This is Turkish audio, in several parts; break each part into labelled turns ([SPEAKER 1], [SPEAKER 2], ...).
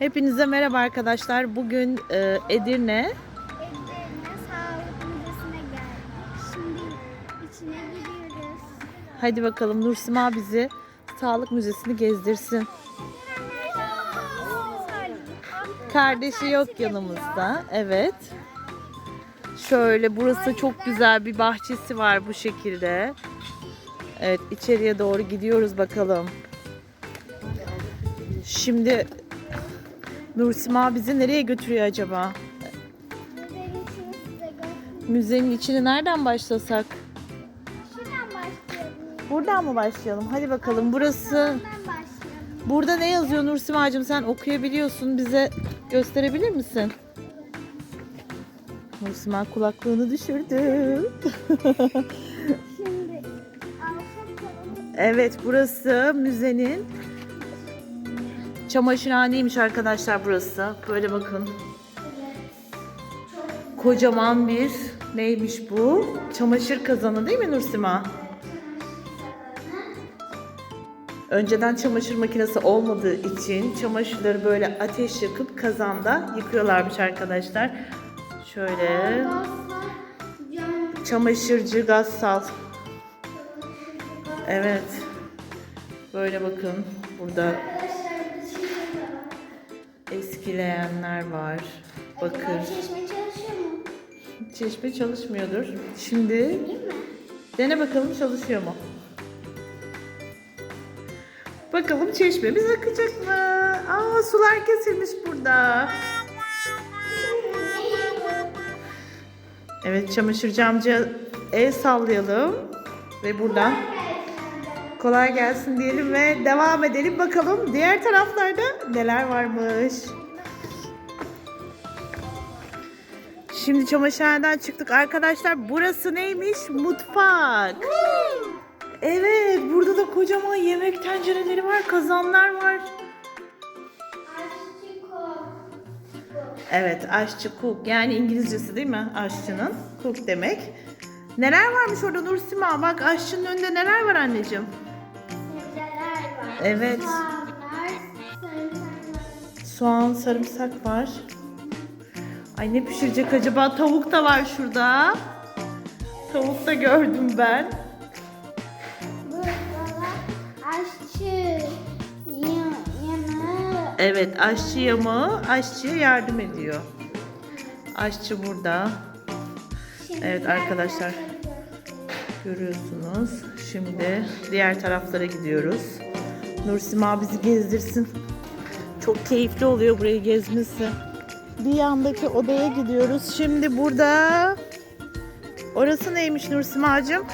[SPEAKER 1] Hepinize merhaba arkadaşlar. Bugün e, Edirne
[SPEAKER 2] Edirne Sağlık Müzesi'ne geldik. Şimdi içine giriyoruz.
[SPEAKER 1] Hadi bakalım Nursima bizi Sağlık Müzesi'ni gezdirsin. Kardeşi yok yanımızda. Evet. Şöyle burası çok güzel bir bahçesi var bu şekilde. Evet içeriye doğru gidiyoruz bakalım. Şimdi Nursima bizi nereye götürüyor acaba?
[SPEAKER 2] Müzenin içini
[SPEAKER 1] nereden başlasak?
[SPEAKER 2] Şuradan başlayalım.
[SPEAKER 1] Buradan mı başlayalım? Hadi bakalım. Burası. Burada ne yazıyor Nursimacığım? Sen okuyabiliyorsun. Bize gösterebilir misin? Nursima kulaklığını düşürdü.
[SPEAKER 2] Şimdi
[SPEAKER 1] evet burası müzenin çamaşırhaneymiş arkadaşlar burası. Böyle bakın. Kocaman bir neymiş bu? Çamaşır kazanı değil mi Nursima? Önceden çamaşır makinesi olmadığı için çamaşırları böyle ateş yakıp kazanda yıkıyorlarmış arkadaşlar. Şöyle çamaşırcı Gassal. Evet. Böyle bakın burada eskileyenler var. Bakır.
[SPEAKER 2] çeşme çalışıyor mu?
[SPEAKER 1] Çeşme çalışmıyordur. Şimdi dene bakalım çalışıyor mu? Bakalım çeşmemiz akacak mı? Aa sular kesilmiş burada. Evet çamaşırcı amca el sallayalım. Ve buradan kolay gelsin diyelim ve devam edelim bakalım diğer taraflarda neler varmış. Şimdi çamaşırhaneden çıktık arkadaşlar. Burası neymiş? Mutfak. Evet burada da kocaman yemek tencereleri var, kazanlar var. Evet aşçı cook yani İngilizcesi değil mi aşçının cook demek. Neler varmış orada Nursima bak aşçının önünde neler var anneciğim. Evet. Soğan, sarımsak var. Ay ne pişirecek acaba? Tavuk da var şurada. Tavuk da gördüm ben. Evet aşçı yamağı aşçıya yardım ediyor. Aşçı burada. Evet arkadaşlar görüyorsunuz. Şimdi diğer taraflara gidiyoruz. Nursima bizi gezdirsin. Çok keyifli oluyor burayı gezmesi. Bir yandaki odaya gidiyoruz. Şimdi burada Orası neymiş Nursimacığım?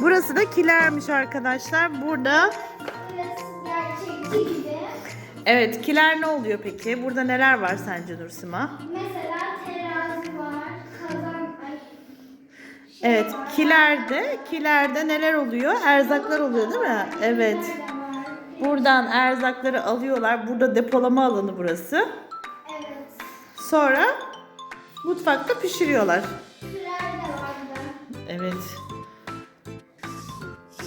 [SPEAKER 1] Burası da kilermiş arkadaşlar. Burada. Evet kiler ne oluyor peki? Burada neler var sence Nursima?
[SPEAKER 2] Mesela terazi
[SPEAKER 1] Evet kilerde kilerde neler oluyor? Erzaklar oluyor değil mi? Evet. Buradan erzakları alıyorlar. Burada depolama alanı burası.
[SPEAKER 2] Evet.
[SPEAKER 1] Sonra mutfakta pişiriyorlar. Evet.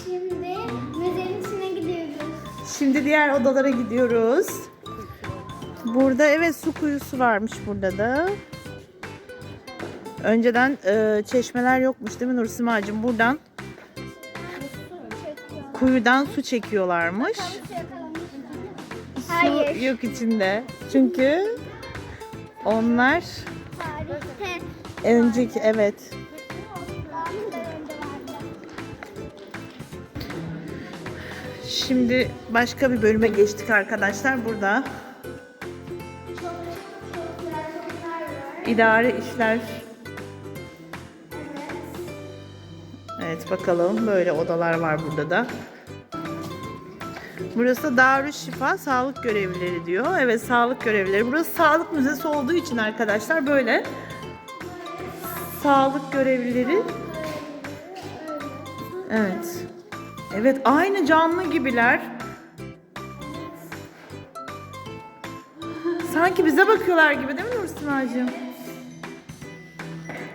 [SPEAKER 2] Şimdi müzenin içine gidiyoruz.
[SPEAKER 1] Şimdi diğer odalara gidiyoruz. Burada evet su kuyusu varmış burada da. Önceden e, çeşmeler yokmuş değil mi Nursimacığım? Buradan kuyudan su çekiyorlarmış. Su
[SPEAKER 2] Hayır.
[SPEAKER 1] yok içinde. Çünkü onlar
[SPEAKER 2] Tarihte.
[SPEAKER 1] önceki evet. Şimdi başka bir bölüme geçtik arkadaşlar. Burada idare işler. Evet bakalım böyle odalar var burada da. Burası Darüşşifa sağlık görevlileri diyor. Evet sağlık görevlileri. Burası sağlık müzesi olduğu için arkadaşlar böyle sağlık görevlileri. Evet. Evet aynı canlı gibiler. Sanki bize bakıyorlar gibi değil mi Nursimacığım?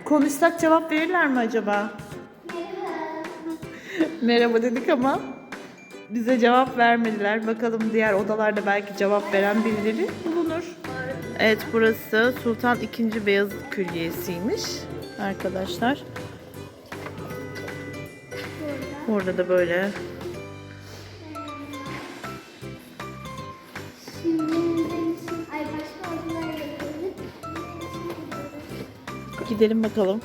[SPEAKER 1] Konuşsak cevap verirler mi acaba? Merhaba dedik ama bize cevap vermediler. Bakalım diğer odalarda belki cevap veren birileri bulunur. Evet burası Sultan II. Beyazıt Külliyesi'ymiş arkadaşlar.
[SPEAKER 2] Burada
[SPEAKER 1] da böyle gidelim bakalım.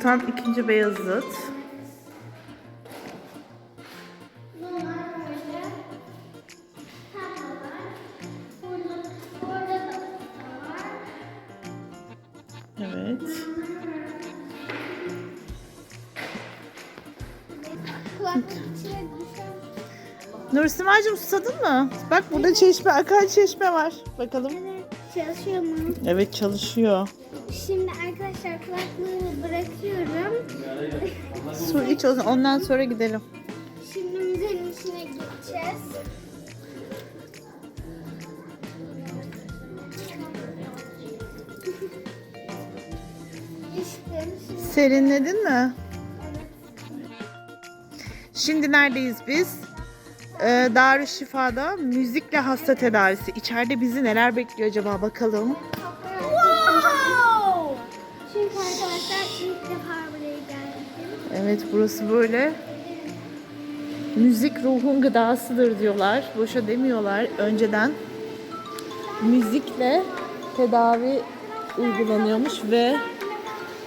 [SPEAKER 1] Sultan II. Beyazıt. Evet. Nursimacığım susadın mı? Bak burada çeşme, akan çeşme var. Bakalım.
[SPEAKER 2] Evet, çalışıyor mu?
[SPEAKER 1] Evet çalışıyor.
[SPEAKER 2] Şimdi arkadaşlar kulaklığı bırakıyorum.
[SPEAKER 1] Su iç o zaman, ondan sonra gidelim.
[SPEAKER 2] Şimdi müzenin içine gideceğiz. İşte şimdi
[SPEAKER 1] Serinledin mi? Şimdi neredeyiz biz? Ee, Darüşşifa'da müzikle hasta tedavisi. İçeride bizi neler bekliyor acaba bakalım.
[SPEAKER 2] Wow! Çünkü arkadaşlar ilk defa buraya geldim.
[SPEAKER 1] Evet burası böyle. Müzik ruhun gıdasıdır diyorlar. Boşa demiyorlar. Önceden müzikle tedavi uygulanıyormuş ve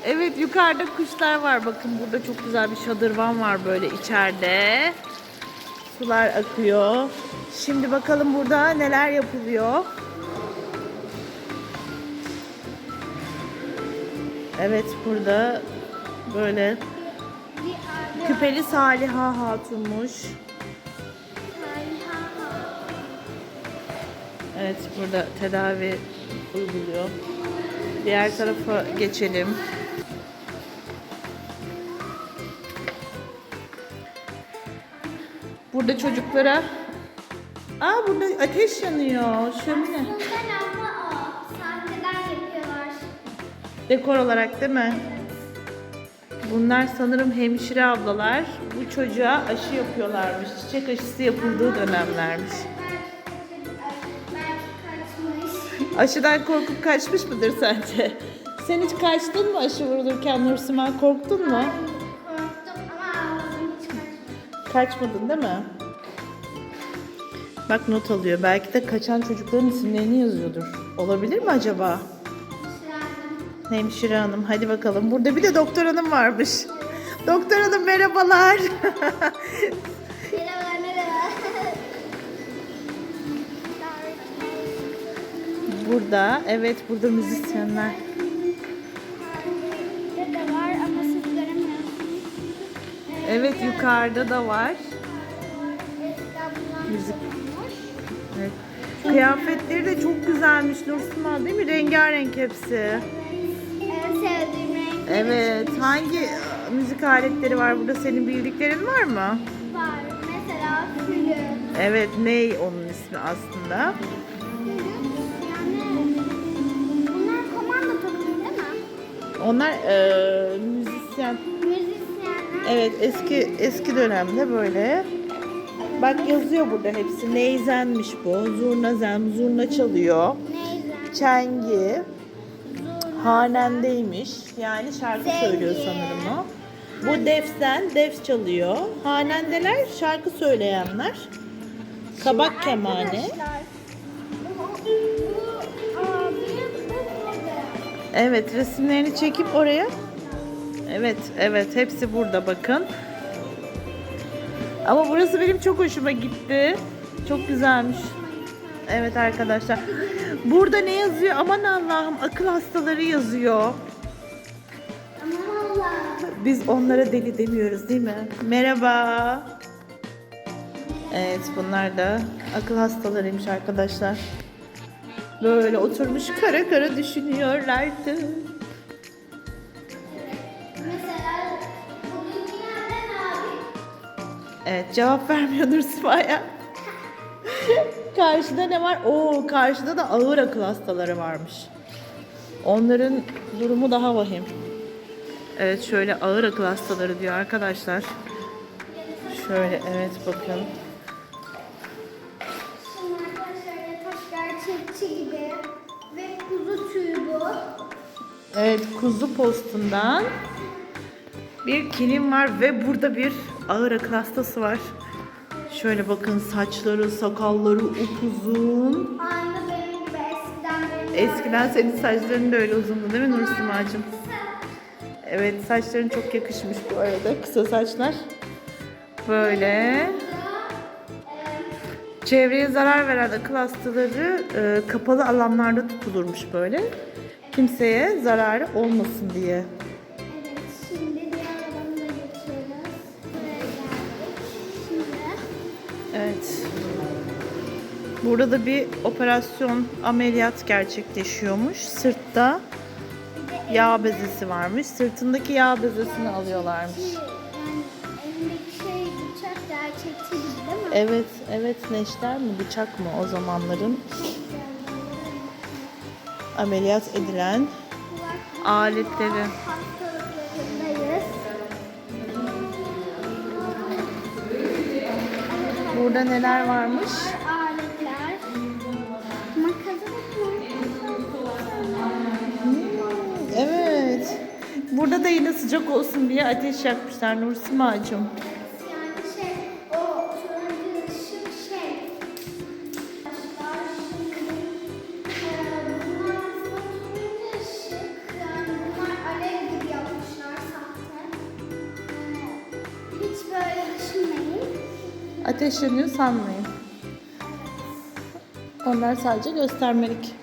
[SPEAKER 1] evet yukarıda kuşlar var. Bakın burada çok güzel bir şadırvan var böyle içeride. Sular akıyor. Şimdi bakalım burada neler yapılıyor. Evet burada böyle Küpeli Saliha Hatun'muş. Evet burada tedavi uyguluyor. Diğer tarafa geçelim. Burada çocuklara Aa burada ateş yanıyor. Şömine.
[SPEAKER 2] Aslında lamba o. Sahteden yapıyorlar.
[SPEAKER 1] Dekor olarak değil mi? Bunlar sanırım hemşire ablalar. Bu çocuğa aşı yapıyorlarmış. Çiçek aşısı yapıldığı dönemlermiş. Aşıdan korkup kaçmış mıdır sence? Sen hiç kaçtın mı aşı vurulurken Nursima? Korktun mu?
[SPEAKER 2] Korktum
[SPEAKER 1] Kaçmadın değil mi? Bak not alıyor. Belki de kaçan çocukların isimlerini yazıyordur. Olabilir mi acaba? Hemşire hanım hadi bakalım. Burada bir de doktor hanım varmış. Doktor hanım merhabalar.
[SPEAKER 2] Merhaba merhaba.
[SPEAKER 1] burada evet burada müzisyenler. Evet yukarıda da var. Müzik. Evet. Kıyafetleri de çok güzelmiş Nursima değil mi? Rengarenk hepsi.
[SPEAKER 2] En sevdiğim renk
[SPEAKER 1] Evet. Hangi müzik aletleri var burada? Senin bildiklerin var mı?
[SPEAKER 2] var. Mesela flüt.
[SPEAKER 1] Evet. Ney onun ismi aslında? Onlar e, müzisyen. Evet eski eski dönemde böyle. Bak yazıyor burada hepsi. Neyzenmiş bu. Zurnazen, zurna çalıyor.
[SPEAKER 2] Neyse.
[SPEAKER 1] Çengi. Hanendeymiş. Yani şarkı
[SPEAKER 2] Zengi.
[SPEAKER 1] söylüyor sanırım o. Bu defsen, def çalıyor. Hanendeler şarkı söyleyenler. Kabak kemane. Evet resimlerini çekip oraya. Evet evet hepsi burada bakın. Ama burası benim çok hoşuma gitti. Çok güzelmiş. Evet arkadaşlar. Burada ne yazıyor? Aman Allah'ım akıl hastaları yazıyor. Biz onlara deli demiyoruz değil mi? Merhaba. Evet bunlar da akıl hastalarıymış arkadaşlar. Böyle oturmuş kara kara düşünüyorlardı. Evet cevap vermiyor Nursiva'ya. Karşıda ne var? Oo, karşıda da ağır akıl hastaları varmış. Onların durumu daha vahim. Evet şöyle ağır akıl hastaları diyor arkadaşlar. Şöyle evet bakın.
[SPEAKER 2] Arkadaşlar yatak gerçekçi gibi. Ve kuzu tüyü bu.
[SPEAKER 1] Evet kuzu postundan bir kilim var ve burada bir ağır akıl hastası var. Şöyle bakın saçları, sakalları upuzun.
[SPEAKER 2] Aynı benim gibi eskiden benim.
[SPEAKER 1] Eskiden senin saçların da öyle uzundu değil mi Nursimacığım? Evet saçların çok yakışmış bu arada kısa saçlar. Böyle. Çevreye zarar veren akıl hastaları e, kapalı alanlarda tutulurmuş böyle. Kimseye zararı olmasın diye.
[SPEAKER 2] Evet.
[SPEAKER 1] Burada da bir operasyon ameliyat gerçekleşiyormuş. Sırtta yağ bezesi varmış. Sırtındaki yağ bezesini alıyorlarmış. Evet, evet neşter mi bıçak mı o zamanların ameliyat edilen aletleri. Burada neler varmış?
[SPEAKER 2] Aletler. Makası
[SPEAKER 1] Evet. Burada da yine sıcak olsun diye ateş yakmışlar Nursimacığım. Ateş yanıyor sanmayın. Onlar sadece göstermelik.